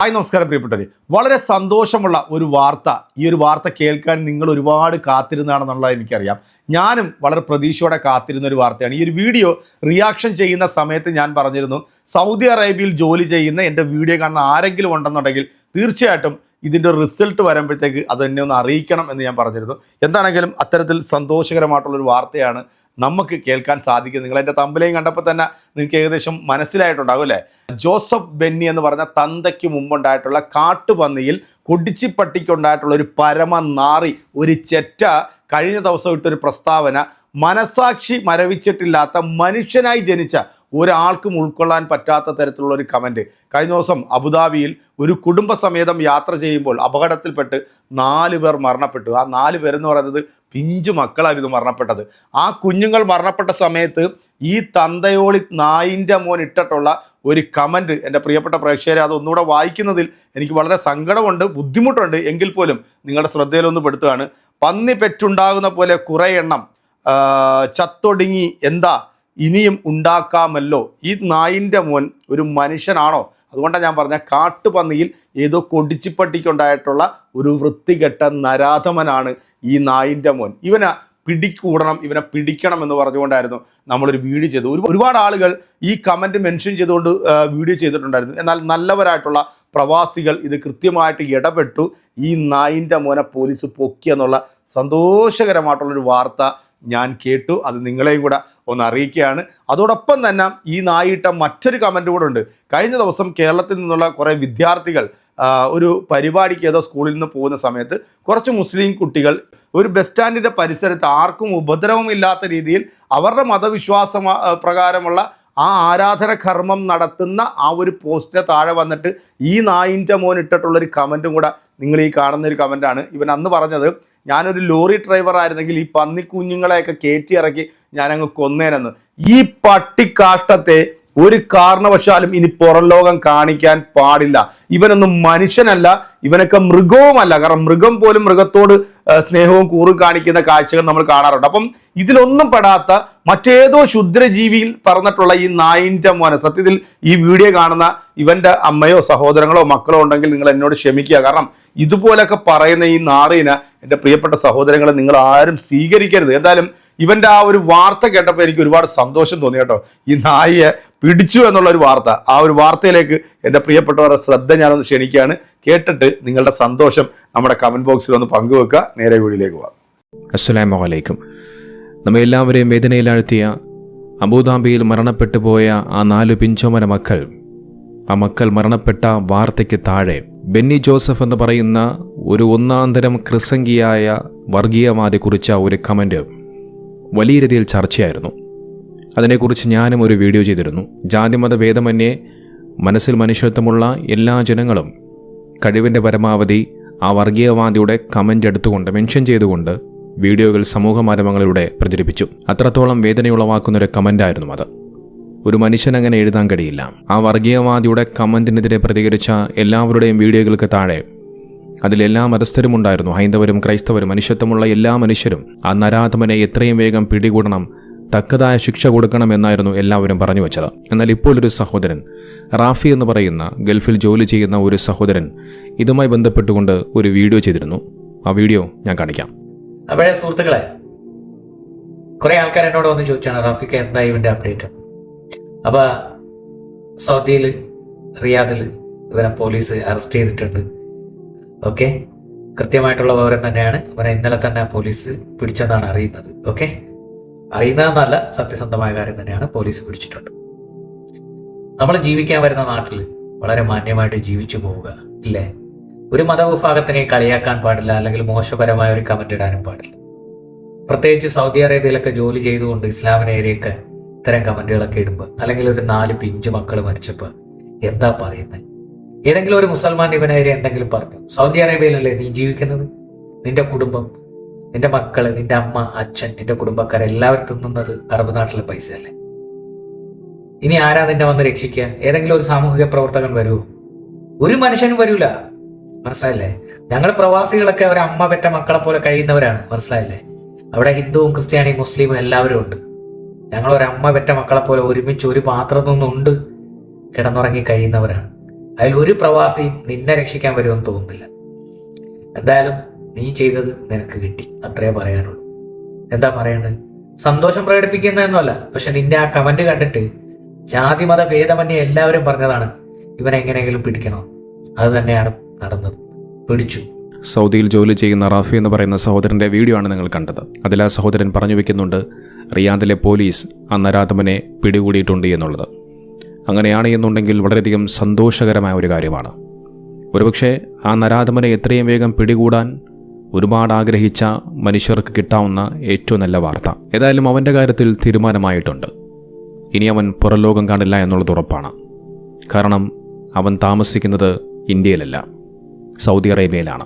Hi നമസ്കാരം പ്രിയപ്പെട്ടവരെ. വളരെ സന്തോഷമുള്ള ഒരു വാർത്ത. ഈ ഒരു വാർത്ത കേൾക്കാൻ നിങ്ങൾ ഒരുപാട് കാത്തിരുന്നാണെന്നുള്ളത് എനിക്കറിയാം. ഞാനും വളരെ പ്രതീക്ഷയോടെ കാത്തിരുന്ന ഒരു വാർത്തയാണ്. ഈ ഒരു വീഡിയോ റിയാക്ഷൻ ചെയ്യുന്ന സമയത്ത് ഞാൻ പറഞ്ഞിരുന്നു സൗദി അറേബ്യയിൽ ജോലി ചെയ്യുന്ന എന്റെ വീഡിയോ കാണുന്ന ആരെങ്കിലും ഉണ്ടെന്നുണ്ടെങ്കിൽ തീർച്ചയായിട്ടും ഇതിന്റെ റിസൾട്ട് വരുമ്പോഴത്തേക്ക് അത് എന്നെ ഒന്ന് അറിയിക്കണം എന്ന് ഞാൻ പറഞ്ഞിരുന്നു. എന്താണെങ്കിലും അത്തരത്തിൽ സന്തോഷകരമായിട്ടുള്ളൊരു വാർത്തയാണ് നമുക്ക് കേൾക്കാൻ സാധിക്കും. നിങ്ങൾ എന്റെ തമ്പിലേയും കണ്ടപ്പോൾ തന്നെ നിങ്ങൾക്ക് ഏകദേശം മനസ്സിലായിട്ടുണ്ടാകും അല്ലേ? ജോസഫ് ബെന്നി എന്ന് പറഞ്ഞ തന്തയ്ക്ക് മുമ്പുണ്ടായിട്ടുള്ള കാട്ടുപന്നിയിൽ കൊടിച്ചിപ്പട്ടിക്കുണ്ടായിട്ടുള്ള ഒരു പരമനാറി ഒരു ചെറ്റ കഴിഞ്ഞ ദിവസം ഇട്ടൊരു പ്രസ്താവന മനസാക്ഷി മരവിച്ചിട്ടില്ലാത്ത മനുഷ്യനായി ജനിച്ച ഒരാൾക്കും ഉൾക്കൊള്ളാൻ പറ്റാത്ത തരത്തിലുള്ള ഒരു കമന്റ്. കഴിഞ്ഞ ദിവസം അബുദാബിയിൽ ഒരു കുടുംബസമേതം യാത്ര ചെയ്യുമ്പോൾ അപകടത്തിൽപ്പെട്ട് നാല് പേർ മരണപ്പെട്ടു. ആ നാല് പേരെന്ന് പറയുന്നത് പിഞ്ചു മക്കളാണ് ഇത് മരണപ്പെട്ടത്. ആ കുഞ്ഞുങ്ങൾ മരണപ്പെട്ട സമയത്ത് ഈ തന്തയോളി നായിന്റെ മോൻ ഇട്ടിട്ടുള്ള ഒരു കമന്റ് എന്റെ പ്രിയപ്പെട്ട പ്രേക്ഷകരെ അത് ഒന്നുകൂടെ വായിക്കുന്നതിൽ എനിക്ക് വളരെ സങ്കടമുണ്ട് ബുദ്ധിമുട്ടുണ്ട്. എങ്കിൽ പോലും നിങ്ങളുടെ ശ്രദ്ധയിലൊന്ന് പെടുത്തുകയാണ്. പന്നി പെറ്റുണ്ടാകുന്ന പോലെ കുറേ എണ്ണം ചത്തൊടുങ്ങി എന്താ? ഇനിയും ഉണ്ടാക്കാമല്ലോ. ഈ നായിന്റെ മോൻ ഒരു മനുഷ്യനാണോ? അതുകൊണ്ടാണ് ഞാൻ പറഞ്ഞ കാട്ടുപന്നിയിൽ ഏതോ കൊടിച്ചിപ്പട്ടിക്കുണ്ടായിട്ടുള്ള ഒരു വൃത്തികെട്ട നരാധമനാണ് ഈ നായിന്റെ മോൻ. ഇവനെ പിടിക്കൂടണം ഇവനെ പിടിക്കണം എന്ന് പറഞ്ഞുകൊണ്ടായിരുന്നു നമ്മളൊരു വീഡിയോ ചെയ്തത്. ഒരു ഒരുപാട് ആളുകൾ ഈ കമന്റ് മെൻഷൻ ചെയ്തുകൊണ്ട് വീഡിയോ ചെയ്തിട്ടുണ്ടായിരുന്നു. എന്നാൽ നല്ലവരായിട്ടുള്ള പ്രവാസികൾ ഇത് കൃത്യമായിട്ട് ഇടപെട്ടു. ഈ നായിന്റെ മോനെ പോലീസ് പൊക്കി എന്നുള്ള സന്തോഷകരമായിട്ടുള്ളൊരു വാർത്ത ഞാൻ കേട്ടു. അത് നിങ്ങളെയും കൂടെ ഒന്ന് അറിയിക്കുകയാണ്. അതോടൊപ്പം തന്നെ ഈ നായിട്ട മറ്റൊരു കമന്റ് കൂടെ ഉണ്ട്. കഴിഞ്ഞ ദിവസം കേരളത്തിൽ നിന്നുള്ള കുറേ വിദ്യാർത്ഥികൾ ഒരു പരിപാടിക്ക് ഏതോ സ്കൂളിൽ നിന്ന് പോകുന്ന സമയത്ത് കുറച്ച് മുസ്ലിം കുട്ടികൾ ഒരു ബസ് സ്റ്റാൻഡിന്റെ പരിസരത്ത് ആർക്കും ഉപദ്രവമില്ലാത്ത രീതിയിൽ അവരുടെ മതവിശ്വാസ പ്രകാരമുള്ള ആ ആരാധന കർമ്മം നടത്തുന്ന ആ ഒരു പോസ്റ്റിന് താഴെ വന്നിട്ട് ഈ നായിന്റെ മോൻ ഇട്ടിട്ടുള്ളൊരു കമന്റും കൂടെ നിങ്ങൾ ഈ കാണുന്ന ഒരു ഇവൻ അന്ന് പറഞ്ഞത് ഞാനൊരു ലോറി ഡ്രൈവർ ആയിരുന്നെങ്കിൽ ഈ പന്നിക്കുഞ്ഞുങ്ങളെയൊക്കെ കയറ്റി ഇറക്കി ഞാനങ്ങ് കൊന്നേനെന്ന്. ഈ പട്ടിക്കാഷ്ടത്തെ ഒരു കാരണവശാലും ഇനി പുറം ലോകം കാണിക്കാൻ പാടില്ല. ഇവനൊന്നും മനുഷ്യനല്ല ഇവനൊക്കെ മൃഗവുമല്ല. കാരണം മൃഗം പോലും മൃഗത്തോട് സ്നേഹവും കൂറും കാണിക്കുന്ന കാഴ്ചകൾ നമ്മൾ കാണാറുണ്ട്. അപ്പം ഇതിലൊന്നും പെടാത്ത മറ്റേതോ ക്ഷുദ്രജീവിയിൽ പറഞ്ഞിട്ടുള്ള ഈ നായിന്റെ മോനെ സത്യത്തിൽ ഈ വീഡിയോ കാണുന്ന ഇവന്റെ അമ്മയോ സഹോദരങ്ങളോ മക്കളോ ഉണ്ടെങ്കിൽ നിങ്ങൾ എന്നോട് ക്ഷമിക്കുക. കാരണം ഇതുപോലൊക്കെ പറയുന്ന ഈ നാറിനെ എന്റെ പ്രിയപ്പെട്ട സഹോദരങ്ങളെ നിങ്ങൾ ആരും സ്വീകരിക്കരുത്. എന്തായാലും ഇവന്റെ ആ ഒരു വാർത്ത കേട്ടപ്പോൾ എനിക്ക് ഒരുപാട് സന്തോഷം തോന്നി കേട്ടോ. ഈ നായിയെ പിടിച്ചു എന്നുള്ള ഒരു വാർത്ത. ആ ഒരു വാർത്തയിലേക്ക് എന്റെ പ്രിയപ്പെട്ടവരുടെ ശ്രദ്ധ ഞാനൊന്ന് ക്ഷണിക്കുകയാണ്. കേട്ടിട്ട് നിങ്ങളുടെ സന്തോഷം നമ്മുടെ കമന്റ് ബോക്സിൽ ഒന്ന് പങ്കുവെക്കുക. നേരെ വീടിലേക്ക് പോകാം. അസ്സലാമു അലൈക്കും നമ്മെ എല്ലാവരെയും വേദനയിലാഴ്ത്തിയ അബുദാബിയിൽ മരണപ്പെട്ടു പോയ ആ നാലു പിഞ്ചോമന മക്കൾ ആ മക്കൾ മരണപ്പെട്ട വാർത്തയ്ക്ക് താഴെ ബെന്നി ജോസഫ് എന്ന് പറയുന്ന ഒരു ഒന്നാന്തരം ക്രിസംഗിയായ വർഗീയവാദിയെക്കുറിച്ച കുറിച്ച ഒരു കമന്റ് വലിയ രീതിയിൽ ചർച്ചയായിരുന്നു. അതിനെക്കുറിച്ച് ഞാനും ഒരു വീഡിയോ ചെയ്തിരുന്നു. ജാതിമത ഭേദമന്യേ മനസ്സിൽ മനുഷ്യത്വമുള്ള എല്ലാ ജനങ്ങളും കഴിവിന്റെ പരമാവധി ആ വർഗീയവാദിയുടെ കമന്റ് എടുത്തുകൊണ്ട് മെൻഷൻ ചെയ്തുകൊണ്ട് വീഡിയോകൾ സമൂഹ മാധ്യമങ്ങളിലൂടെ പ്രചരിപ്പിച്ചു. അത്രത്തോളം വേദനയുളവാക്കുന്ന ഒരു കമന്റായിരുന്നു അത്. ഒരു മനുഷ്യൻ അങ്ങനെ എഴുതാൻ കഴിയില്ല. ആ വർഗീയവാദിയുടെ കമന്റിനെതിരെ പ്രതികരിച്ച എല്ലാവരുടെയും വീഡിയോകൾക്ക് താഴെ അതിലെല്ലാ മതസ്ഥരും ഉണ്ടായിരുന്നു. ഹൈന്ദവരും ക്രൈസ്തവരും മനുഷ്യത്വമുള്ള എല്ലാ മനുഷ്യരും ആ നരാധമനെ എത്രയും വേഗം പിടികൂടണം തക്കതായ ശിക്ഷ കൊടുക്കണം എന്നായിരുന്നു എല്ലാവരും പറഞ്ഞു വെച്ചത്. എന്നാൽ ഇപ്പോൾ ഒരു സഹോദരൻ റാഫി എന്ന് പറയുന്ന ഗൾഫിൽ ജോലി ചെയ്യുന്ന ഒരു സഹോദരൻ ഇതുമായി ബന്ധപ്പെട്ടുകൊണ്ട് ഒരു വീഡിയോ ചെയ്തിരുന്നു. ആ വീഡിയോ ഞാൻ കാണിക്കാം. അപ്പോഴേ സുഹൃത്തുക്കളെ കുറെ ആൾക്കാർ എന്നോട് വന്ന് ചോദിച്ചാണ് റാഫിക്ക് എന്താ ഇവന്റെ അപ്ഡേറ്റ് അപ്പൊ സൗദിയിൽ റിയാദിൽ ഇവനെ പോലീസ് അറസ്റ്റ് ചെയ്തിട്ടുണ്ട്. ഓക്കെ കൃത്യമായിട്ടുള്ള വിവരം തന്നെയാണ്. അവനെ ഇന്നലെ തന്നെ പോലീസ് പിടിച്ചെന്നാണ് അറിയുന്നത്. ഓക്കെ അറിയുന്നതെന്നല്ല സത്യസന്ധമായ കാര്യം തന്നെയാണ് പോലീസ് പിടിച്ചിട്ടുണ്ട്. നമ്മൾ ജീവിക്കാൻ വരുന്ന നാട്ടിൽ വളരെ മാന്യമായിട്ട് ജീവിച്ചു പോവുക ഇല്ലേ? ഒരു മതവിഭാഗത്തിനെ കളിയാക്കാൻ പാടില്ല അല്ലെങ്കിൽ മോശപരമായ ഒരു കമന്റ് ഇടാനും പാടില്ല. പ്രത്യേകിച്ച് സൗദി അറേബ്യയിലൊക്കെ ജോലി ചെയ്തുകൊണ്ട് ഇസ്ലാമിനേരെയൊക്കെ ഇത്തരം കമന്റുകളൊക്കെ ഇടുമ്പോൾ അല്ലെങ്കിൽ ഒരു നാല് പിഞ്ചു മക്കൾ മരിച്ചപ്പോൾ എന്താ പറയുന്നത് ഏതെങ്കിലും ഒരു മുസൽമാൻ ഇവനെതിരെ എന്തെങ്കിലും പറഞ്ഞു. സൗദി അറേബ്യയിലല്ലേ നീ ജീവിക്കുന്നത്? നിന്റെ കുടുംബം നിന്റെ മക്കൾ നിന്റെ അമ്മ അച്ഛൻ നിന്റെ കുടുംബക്കാർ എല്ലാവരും തിന്നുന്നത് അറബ് നാട്ടിലെ പൈസ അല്ലേ ഇനി ആരാ നിന്നെ വന്ന് രക്ഷിക്കുക? ഏതെങ്കിലും ഒരു സാമൂഹിക പ്രവർത്തകൻ വരുമോ ഒരു മനുഷ്യനും വരൂല. മനസ്സിലായില്ലേ? ഞങ്ങൾ പ്രവാസികളൊക്കെ ഒരു അമ്മ പെറ്റ മക്കളെ പോലെ കഴിയുന്നവരാണ്. മനസ്സിലായില്ലേ? അവിടെ ഹിന്ദുവും ക്രിസ്ത്യാനിയും മുസ്ലിമും എല്ലാവരും ഉണ്ട്. ഞങ്ങൾ ഒരു അമ്മ പെറ്റ മക്കളെ പോലെ ഒരുമിച്ച് ഒരു പാത്രത്തിൽ നിന്നുണ്ട്. കിടന്നുറങ്ങി കഴിയുന്നവരാണ്. അതിൽ ഒരു പ്രവാസിയും നിന്നെ രക്ഷിക്കാൻ വരുമെന്ന് തോന്നുന്നില്ല. എന്തായാലും നീ ചെയ്തത് നിനക്ക് കിട്ടി. അത്രേ പറയാനുള്ളൂ. എന്താ പറയേണ്ടത്? സന്തോഷം പ്രകടിപ്പിക്കുന്നതെന്നല്ല പക്ഷെ നിന്റെ ആ കമന്റ് കണ്ടിട്ട് ജാതി മത ഭേദമന്യേ എല്ലാവരും പറഞ്ഞതാണ് ഇവനെ എങ്ങനെയെങ്കിലും പിടിക്കണം? അത് തന്നെയാണ് നടന്നത്. പിടിച്ചു. സൗദിയിൽ ജോലി ചെയ്യുന്ന റാഫി എന്ന് പറയുന്ന സഹോദരന്റെ വീഡിയോ ആണ് നിങ്ങൾ കണ്ടത്. അതിൽ ആ സഹോദരൻ പറഞ്ഞു വെക്കുന്നുണ്ട് റിയാദിലെ പോലീസ് അന്നരാധമനെ പിടികൂടിയിട്ടുണ്ട് എന്നുള്ളത്. അങ്ങനെയാണ് എന്നുണ്ടെങ്കിൽ വളരെയധികം സന്തോഷകരമായ ഒരു കാര്യമാണ്. ഒരുപക്ഷെ ആ നരാധമനെ എത്രയും വേഗം പിടികൂടാൻ ഒരുപാട് ആഗ്രഹിച്ച മനുഷ്യർക്ക് കിട്ടാവുന്ന ഏറ്റവും നല്ല വാർത്ത. ഏതായാലും അവന്റെ കാര്യത്തിൽ തീരുമാനമായിട്ടുണ്ട്. ഇനി അവൻ പുറലോകം കാണില്ല എന്നുള്ളത് ഉറപ്പാണ്. കാരണം അവൻ താമസിക്കുന്നത് ഇന്ത്യയിലല്ല സൗദി അറേബ്യയിലാണ്.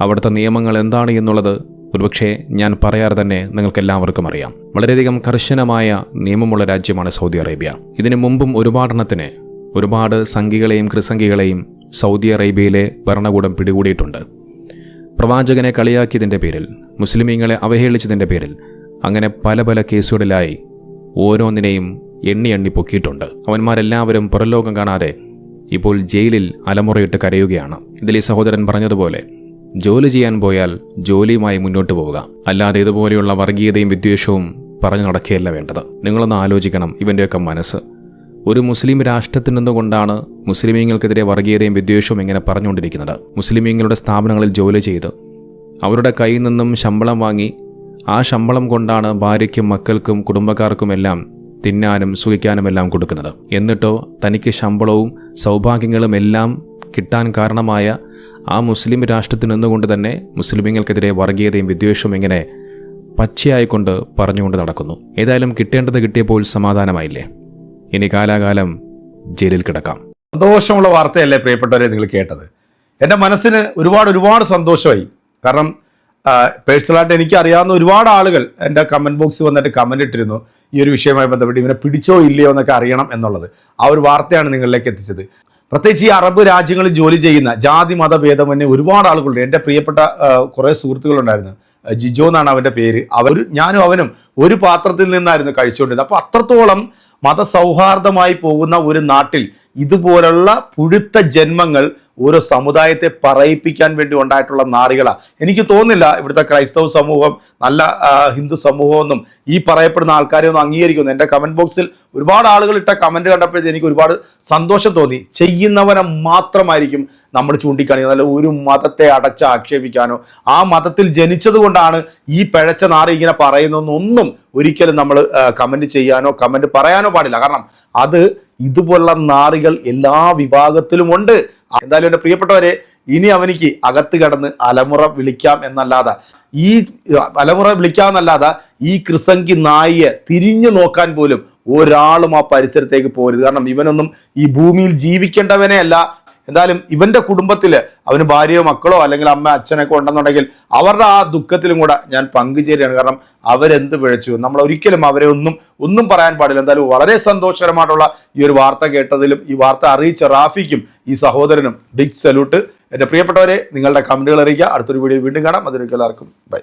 അവിടുത്തെ നിയമങ്ങൾ എന്താണ് എന്നുള്ളത് ഒരുപക്ഷെ ഞാൻ പറയാറ് തന്നെ നിങ്ങൾക്ക് എല്ലാവർക്കും അറിയാം. വളരെയധികം കർശനമായ നിയമമുള്ള രാജ്യമാണ് സൗദി അറേബ്യ. ഇതിനു മുമ്പും ഒരുപാടെണ്ണത്തിന് ഒരുപാട് സംഘികളെയും ക്രിസംഖികളെയും സൗദി അറേബ്യയിലെ ഭരണകൂടം പിടികൂടിയിട്ടുണ്ട്. പ്രവാചകനെ കളിയാക്കിയതിന്റെ പേരിൽ മുസ്ലിമീങ്ങളെ അവഹേളിച്ചതിന്റെ പേരിൽ അങ്ങനെ പല പല കേസുകളിലായി ഓരോന്നിനെയും എണ്ണി എണ്ണി പൊക്കിയിട്ടുണ്ട്. അവന്മാരെല്ലാവരും പുറലോകം കാണാതെ ഇപ്പോൾ ജയിലിൽ അലമുറയിട്ട് കരയുകയാണ്. ഇതിൽ ഈ സഹോദരൻ പറഞ്ഞതുപോലെ ജോലി ചെയ്യാൻ പോയാൽ ജോലിയുമായി മുന്നോട്ട് പോവുക. അല്ലാതെ ഇതുപോലെയുള്ള വർഗീയതയും വിദ്വേഷവും പറഞ്ഞു നടക്കുകയല്ല വേണ്ടത്. നിങ്ങളൊന്ന് ആലോചിക്കണം ഇവന്റെയൊക്കെ മനസ്സ്. ഒരു മുസ്ലിം രാഷ്ട്രത്തിൽ നിന്നുകൊണ്ടാണ് മുസ്ലിമീങ്ങൾക്കെതിരെ വർഗീയതയും വിദ്വേഷവും ഇങ്ങനെ പറഞ്ഞുകൊണ്ടിരിക്കുന്നത്. മുസ്ലിമീങ്ങളുടെ സ്ഥാപനങ്ങളിൽ ജോലി ചെയ്ത് അവരുടെ കയ്യിൽ നിന്നും ശമ്പളം വാങ്ങി ആ ശമ്പളം കൊണ്ടാണ് ഭാര്യയ്ക്കും മക്കൾക്കും കുടുംബക്കാർക്കും എല്ലാം തിന്നാനും സുഖിക്കാനും എല്ലാം കൊടുക്കുന്നത്. എന്നിട്ടോ തനിക്ക് ശമ്പളവും സൗഭാഗ്യങ്ങളും എല്ലാം കിട്ടാൻ കാരണമായ ആ മുസ്ലിം രാഷ്ട്രത്തിൽ നിന്നുകൊണ്ട് തന്നെ മുസ്ലിമീങ്ങൾക്കെതിരെ വർഗീയതയും വിദ്വേഷവും ഇങ്ങനെ പച്ചയായിക്കൊണ്ട് പറഞ്ഞുകൊണ്ട് നടക്കുന്നു. ഏതായാലും കിട്ടേണ്ടത് കിട്ടിയപ്പോൾ സമാധാനമായില്ലേ? ഇനി കാലാകാലം ജയിലിൽ കിടക്കാം. സന്തോഷമുള്ള വാർത്തയല്ലേ പ്രിയപ്പെട്ടവരെ നിങ്ങൾ കേട്ടത്? എന്റെ മനസ്സിന് ഒരുപാട് ഒരുപാട് സന്തോഷമായി. കാരണം പേഴ്സണലായിട്ട് എനിക്ക് അറിയാവുന്ന ഒരുപാട് ആളുകൾ എന്റെ കമന്റ് ബോക്സിൽ വന്നിട്ട് കമന്റ് ഇട്ടിരുന്നു. ഈ ഒരു വിഷയവുമായി ബന്ധപ്പെട്ട് ഇവനെ പിടിച്ചോ ഇല്ലയോ എന്നൊക്കെ അറിയണം എന്നുള്ളത്. ആ ഒരു വാർത്തയാണ് നിങ്ങളിലേക്ക് എത്തിച്ചത്. പ്രത്യേകിച്ച് ഈ അറബ് രാജ്യങ്ങളിൽ ജോലി ചെയ്യുന്ന ജാതി മത ഭേദമന്യേ ഒരുപാട് ആളുകളുണ്ട്. എന്റെ പ്രിയപ്പെട്ട കുറേ സുഹൃത്തുക്കളുണ്ടായിരുന്നു. ജിജോ എന്നാണ് അവന്റെ പേര്. അവർ ഞാനും അവനും ഒരു പാത്രത്തിൽ നിന്നായിരുന്നു കഴിച്ചുകൊണ്ടിരുന്നത്. അപ്പോൾ അത്രത്തോളം മതസൗഹാർദ്ദമായി പോകുന്ന ഒരു നാട്ടിൽ ഇതുപോലുള്ള പുഴുത്ത ജന്മങ്ങൾ ഓരോ സമുദായത്തെ പറയിപ്പിക്കാൻ വേണ്ടി ഉണ്ടായിട്ടുള്ള നാറികളാണ് എനിക്ക് തോന്നുന്നില്ല ഇവിടുത്തെ ക്രൈസ്തവ സമൂഹം നല്ല ഹിന്ദു സമൂഹമൊന്നും ഈ പറയപ്പെടുന്ന ആൾക്കാരെ ഒന്നും അംഗീകരിക്കുന്നു എന്റെ കമന്റ് ബോക്സിൽ ഒരുപാട് ആളുകൾ ഇട്ട കമന്റ് കണ്ടപ്പോഴത്തേക്ക് എനിക്ക് ഒരുപാട് സന്തോഷം തോന്നി. ചെയ്യുന്നവനെ മാത്രമായിരിക്കും നമ്മൾ ചൂണ്ടിക്കാണിക്കുന്നത്. അല്ല ഒരു മതത്തെ അടച്ച് ആക്ഷേപിക്കാനോ ആ മതത്തിൽ ജനിച്ചത് കൊണ്ടാണ് ഈ പിഴച്ച നാറി ഇങ്ങനെ പറയുന്നതെന്നൊന്നും ഒരിക്കലും നമ്മൾ കമന്റ് ചെയ്യാനോ കമന്റ് പറയാനോ പാടില്ല. കാരണം അത് ഇതുപോലുള്ള നാറികൾ എല്ലാ വിഭാഗത്തിലും ഉണ്ട്. എന്തായാലും എന്റെ പ്രിയപ്പെട്ടവരെ ഇനി അവനിക്ക് അകത്ത് കടന്ന് അലമുറ വിളിക്കാം എന്നല്ലാതെ ഈ അലമുറ വിളിക്കാമെന്നല്ലാതെ ഈ ക്രിസംഗി നായിയെ തിരിഞ്ഞു നോക്കാൻ പോലും ഒരാളും ആ പരിസരത്തേക്ക് പോരുത്. കാരണം ഇവനൊന്നും ഈ ഭൂമിയിൽ ജീവിക്കേണ്ടവനെ അല്ല എന്തായാലും ഇവന്റെ കുടുംബത്തിൽ അവന് ഭാര്യയോ മക്കളോ അല്ലെങ്കിൽ അമ്മ അച്ഛനൊക്കെ ഉണ്ടെന്നുണ്ടെങ്കിൽ അവരുടെ ആ ദുഃഖത്തിലും കൂടെ ഞാൻ പങ്കുചേരുകയാണ്. കാരണം അവരെന്ത് പിഴച്ചു നമ്മൾ ഒരിക്കലും അവരെ ഒന്നും ഒന്നും പറയാൻ പാടില്ല. എന്തായാലും വളരെ സന്തോഷകരമായിട്ടുള്ള ഈ ഒരു വാർത്ത കേട്ടതിലും ഈ വാർത്ത അറിയിച്ച റാഫിക്കും ഈ സഹോദരനും ബിഗ് സല്യൂട്ട് എന്റെ പ്രിയപ്പെട്ടവരെ നിങ്ങളുടെ കമന്റുകൾ അറിയിക്കുക. അടുത്തൊരു വീഡിയോ വീണ്ടും കാണാം. അതിലേക്ക് എല്ലാവർക്കും ബൈ